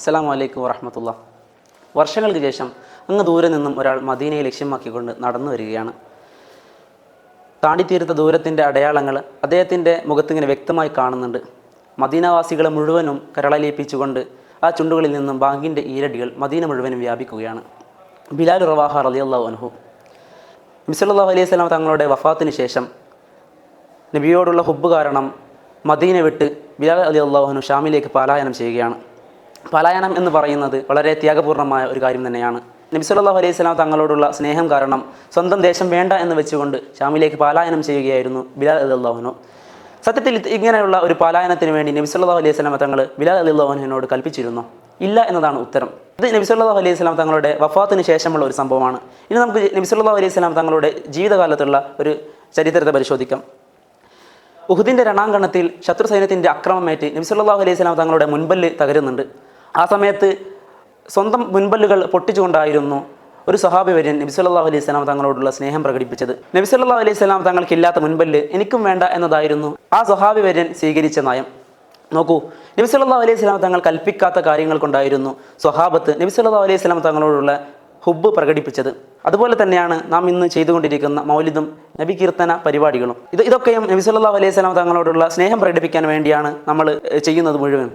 അസ്സലാമു അലൈക്കും വറഹമത്തുള്ള. വർഷങ്ങൾക്ക് ശേഷം അങ്ങ് ദൂരെ നിന്നും ഒരാൾ മദീനയെ ലക്ഷ്യമാക്കിക്കൊണ്ട് നടന്നു വരികയാണ്. താണ്ടിത്തീരുത്ത ദൂരത്തിന്റെ അടയാളങ്ങൾ അദ്ദേഹത്തിന്റെ മുഖത്തിങ്ങനെ വ്യക്തമായി കാണുന്നുണ്ട്. മദീനവാസികളെ മുഴുവനും കരളലിയിപ്പിച്ചുകൊണ്ട് ആ ചുണ്ടുകളിൽ നിന്നും ബാങ്കിന്റെ ഈരടികൾ മദീന മുഴുവനും വ്യാപിക്കുകയാണ്. ബിലാൽ റവാഹ റളിയല്ലാഹു അൻഹു. മിസല്ലാഹു അലൈഹി സ്വലാം തങ്ങളുടെ വഫാത്തിന് ശേഷം നബിയോടുള്ള ഹുബ്ബ് കാരണം മദീന വിട്ട് ബിലാൽ അലി അള്ളാഹുനു ഷാമിലേക്ക് പലായനം ചെയ്യുകയാണ്. പലായനം എന്ന് പറയുന്നത് വളരെ ത്യാഗപൂർണമായ ഒരു കാര്യം തന്നെയാണ്. നബി സല്ലല്ലാഹു അലൈഹി സ്വലാം തങ്ങളോടുള്ള സ്നേഹം കാരണം സ്വന്തം ദേശം വേണ്ട എന്ന് വെച്ചുകൊണ്ട് ഷാമിലേക്ക് പലായനം ചെയ്യുകയായിരുന്നു ബിലാൽ അള്ളാഹുനു സത്യത്തിൽ ഇങ്ങനെയുള്ള ഒരു പലായനത്തിന് വേണ്ടി നബി സല്ലല്ലാഹു അലൈഹി സ്വലാം തങ്ങൾ ബിലാൽ അള്ളാഹുനോട് കൽപ്പിച്ചിരുന്നു. ഇല്ല എന്നതാണ് ഉത്തരം. ഇത് നബി സല്ലല്ലാഹു അലൈഹി സ്വലാം തങ്ങളുടെ വഫാത്തിന് ശേഷമുള്ള ഒരു സംഭവമാണ്. ഇനി നമുക്ക് നബി സല്ലല്ലാഹു അലൈഹി സ്വലാം തങ്ങളുടെ ജീവിതകാലത്തുള്ള ഒരു ചരിത്രത്തെ പരിശോധിക്കാം. ഉഹുദിന്റെ രണാങ്കണത്തിൽ ശത്രു സൈന്യത്തിന്റെ അക്രമമേറ്റ് നബി സല്ലല്ലാഹു അലൈഹി സ്വലാം തങ്ങളുടെ മുൻപല്ല് തകരുന്നുണ്ട്. ആ സമയത്ത് സ്വന്തം മുൻപല്ലുകൾ പൊട്ടിച്ചുകൊണ്ടായിരുന്നു ഒരു സഹാബി വര്യൻ നബി സല്ലല്ലാഹു അലൈഹി സ്വലാം തങ്ങളോടുള്ള സ്നേഹം പ്രകടിപ്പിച്ചത്. നബി സല്ലല്ലാഹു അലൈഹി സ്വലാം തങ്ങൾക്കില്ലാത്ത മുൻപല്ല് എനിക്കും വേണ്ട എന്നതായിരുന്നു ആ സഹാബി വര്യൻ സ്വീകരിച്ച നയം. നോക്കൂ നബി സല്ലല്ലാഹു അലൈഹി സ്വലാം തങ്ങൾ കൽപ്പിക്കാത്ത കാര്യങ്ങൾ കൊണ്ടായിരുന്നു സ്വഹാബത്ത് നബി സല്ലല്ലാഹു അലൈഹി സ്വലാം തങ്ങളോടുള്ള ഹുബ്ബ് പ്രകടിപ്പിച്ചത്. അതുപോലെ തന്നെയാണ് നാം ഇന്ന് ചെയ്തുകൊണ്ടിരിക്കുന്ന മൗലിദും നബി കീർത്തന പരിപാടികളും. ഇത് ഇതൊക്കെയും നബി സല്ലല്ലാഹു അലൈഹി സ്വലാം തങ്ങളോടുള്ള സ്നേഹം പ്രകടിപ്പിക്കാൻ വേണ്ടിയാണ് നമ്മൾ ചെയ്യുന്നത് മുഴുവൻ.